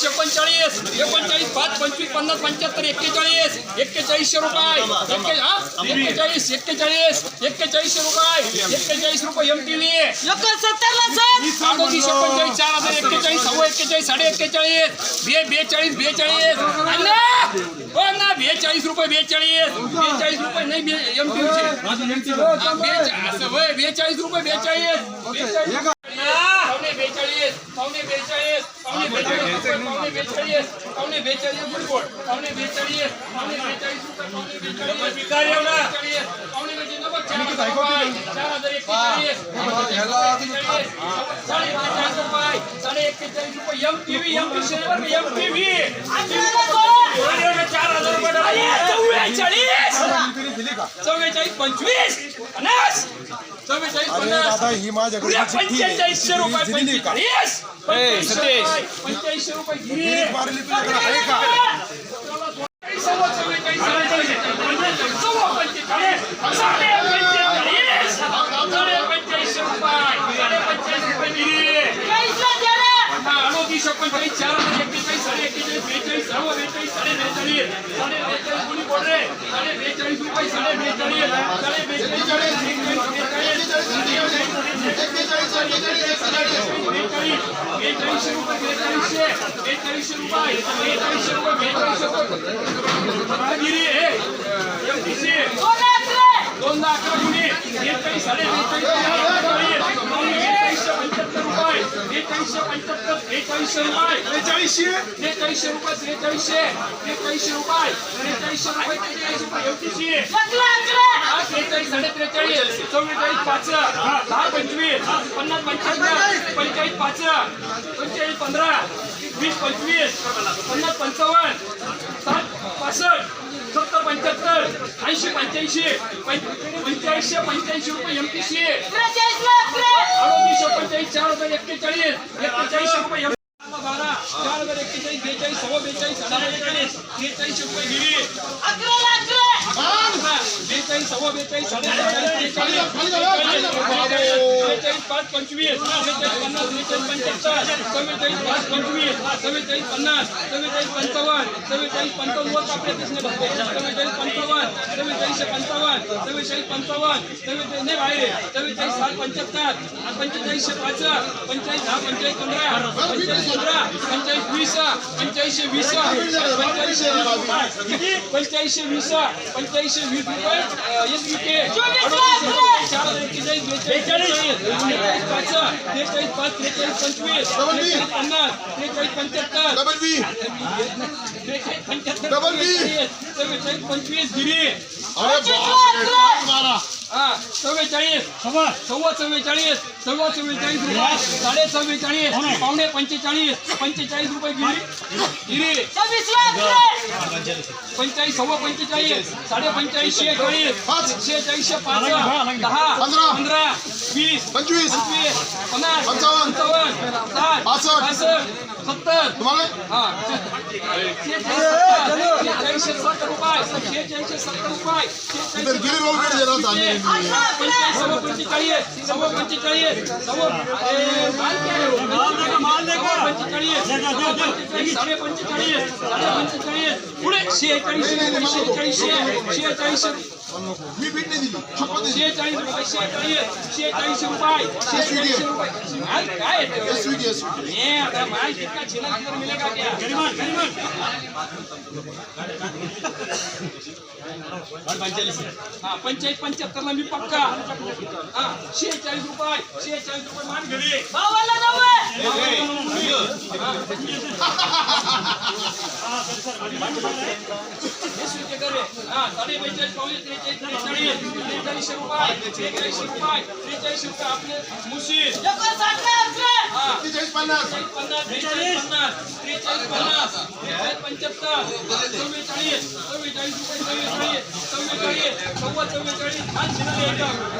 अडोतीस एकोणचाळीस एकोणचाळीस पाच पंचवीस पन्नास पंच्याहत्तर एक्केचाळीस एक्केचाळीसशे रुपये. एक्के हा? एक्केचाळीस एक्केचाळीस एक्केचाळीसशे रुपये. एक्केचाळीस रुपये एम टी व्ही एकोणसत्तरला सर. अडोतीस एकोणचाळीस चार हजार एक्केचाळीस सव्वा एक्केचाळीस साडे एक्केचाळीस. बे बेचाळीस बेचाळीस. हो अण्णा बेचाळीस रुपये बेचाळीस. बेचाळीस रुपये नाही एम टी असं होय बेचाळीस रुपये बेचाळीस બેચાળીસ સૌને પંચવીસ અનાસ! ચૌવેચાળીસ व्ही चार हजार रुपये चव्वेचाळीस चव्वेचाळीस पंचवीस पन्नास चव्वेचाळीस अरे पन्नास दादा ही माझ्याकडे पुऱ्या चिठ्ठी आहे. पंच्याऐंशी रुपये तुम्ही दिली का? पंचेचाळीस पंच्याऐंशी पंच्याऐंशी रुपये गिरी. मारली तुझ्याकडे आहे का सव्वा चव्वेचाळीस, साडेचाळीस, सव्वा पंचेचाळीस, साडे बेचाळीस रुपये साडे बेचाळीस साडे बेचाळीस बेचाळीस बेचाळीस बेचाळीसशे रुपये बेचाळीसशे बेचाळीसशे रुपये बेचाळीसशे रुपये बेचाळीसशे रुपये गिरी हे एमटीसी दोनला अकरा. दोनदा अकरा गुन्हे रुपये बेचाळीसशे पंच्याहत्तर बेचाळीसशे रुपये बेचाळीसशे त्रेचाळीसशे रुपये त्रेचाळीसशे त्रेचाळीसशे रुपये त्रेचाळीसशे रुपये त्रेचाळीस रुपये एवढीशे त्रेचाळीस साडे त्रेचाळीस चव्वेचाळीस पाच दहा पंचवीस पन्नास पंच्याहत्तर पंचेचाळीस पाच पंचेचाळीस पंधरा वीस पंचवीस पन्नास पंचावन्न પાસઠ સત્તર પંચોતેર એસી પંચ્યાસી પંચ્યાસી પંચ્યાસી રૂપિયા એમટીસી અડોતીસો પંચાયત ચાર હજાર એકતાલીસ પંચ્યાસી રૂપિયા બારા ચાર હજાર એકતાલીસ બેચાલીસ સવા બેચાલીસ અઢાર એકતાલીસ તેતાલીસ રૂપિયા ગીરી સવા બે ત્રણ સાડા પાંચ પંચવીસ પચાસ પંચવીસ સવેચાળીસ પચાસ સવેચાળીસ પંચાવન સવેચાળીસ પંચાવન આપણે કૃષ્ણ સવેચાળીસ પંચાવન સવેચાળીસ પંચાવન સવેચાળીસ પંચાવન સવેચાળીસ ને ભાઈ સાત પંચોતેર पंचावन्न चव्वेचाळीस पंचावन्न चव्वेचाळीस नाही बाहेर आहे. चव्वेचाळीस सात पंच्याहत्तर पंचेचाळीसशे पाच पंचाळीस दहा पंचाळीस पंधरा पंचाळीस पंधरा पंचाळीस वीस पंच्याऐंशी वीस पंच्याऐंशी पंच्याऐंशी वीस पंच्याऐंशी वीस रुपये एक विके चार हजार एक्केचाळीस बेचाळीस पाच त्रेचाळीस पाच त्रेचाळीस पंचवीस त्रेचाळीस पन्नास त्रेचाळीस पंच्याहत्तर डबल बी त्रेचाळीस पंच्याहत्तर डबल बी. चव्वेचाळीस चव्वेचाळीस पंचवीस गिरी હા ચૌવેચાળીસ સવા ચૌવેચાળીસ સવા ચૌવેચાળીસ રૂપિયા સાડે ચૌવેચાળીસ પાવને પંચેચાળીસ પંચેચાળીસ રૂપિયા ગીરી. ગીરી. પંચાળીસ સવા પંચેચાળીસ સાડે પંચાળીસ છે ચાળીસ છે ચાળીસ પાંચ. દહા પંદર. વીસ. પંચવીસ. પંચવીસ. પચાસ પંચાવન. સાત. પાસઠ. पंचवीस पंचवीस पन्नास पंचावन्न. पंचावन्न साठ पासष्ट. पासष्ट सत्तर तुम्हाला हा शेहेचाळीसशे सत्तर रुपये शेहेचाळीसशे सत्तर रुपये इधर गिरी रोल कडे जरा चालले पंचेचाळीस सव्वा पंचेचाळीस सव्वा पंचेचाळीस सव्वा ए, माल क्या है वो? सव्वा पंचेचाळीस सव्वा पंचेचाळीस साडे पंचेचाळीस साडे पंचेचाळीस पुढे शेहेचाळीसशे रुपये शेहेचाळीसशे शेहेचाळीसशे मी बीट नाही दिली शपथ दिली. शेहेचाळीस रुपये शेहेचाळीस शेहेचाळीसशे रुपये शेहेचाळीसशे रुपये माल काय आहे ते? ये स्वीट ये स्वीट ये अगर माल कितना छिला किधर मिलेगा क्या गरीबन गरीबन हा पंचायत पंच्याहत्तरला मी पक्का हा शेहेचाळीस रुपये शेहेचाळीस रुपये मान घरी बावन्न नव्वद. स्वीट करे हां 45 45 43 43 રૂપિયા. 43 રૂપિયા 43 રૂપિયા. આપને મુશી હા 50 50 50 43 50 75 44 44 રૂપિયા 44 44 44 44 44 44 44 44 44 44 44 44 44 44 44 44 44 44 44 44 44 44 44 44 44 44 44 44 44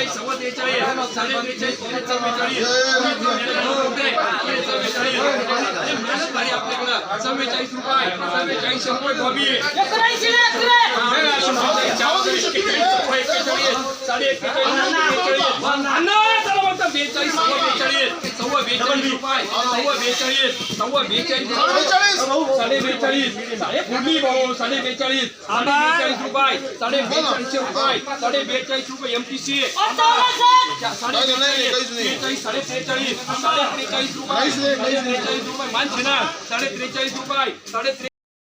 त्रेचाळीस सव्वा त्रेचाळीस साडे त्रेचाळीस पावणे चव्वेचाळीस आपल्याकडं चव्वेचाळीस रुपये चव्वेचाळीस रुपये साडे एक्केचाळीस बेचाळीस सव्वा बेचाळीस સાડા ત્રેચાલીસ રૂપિયા. સાડે ત્રેચાલીસ રૂપિયા. સાડે ત્રેચાલીસ રૂપિયા. સાડે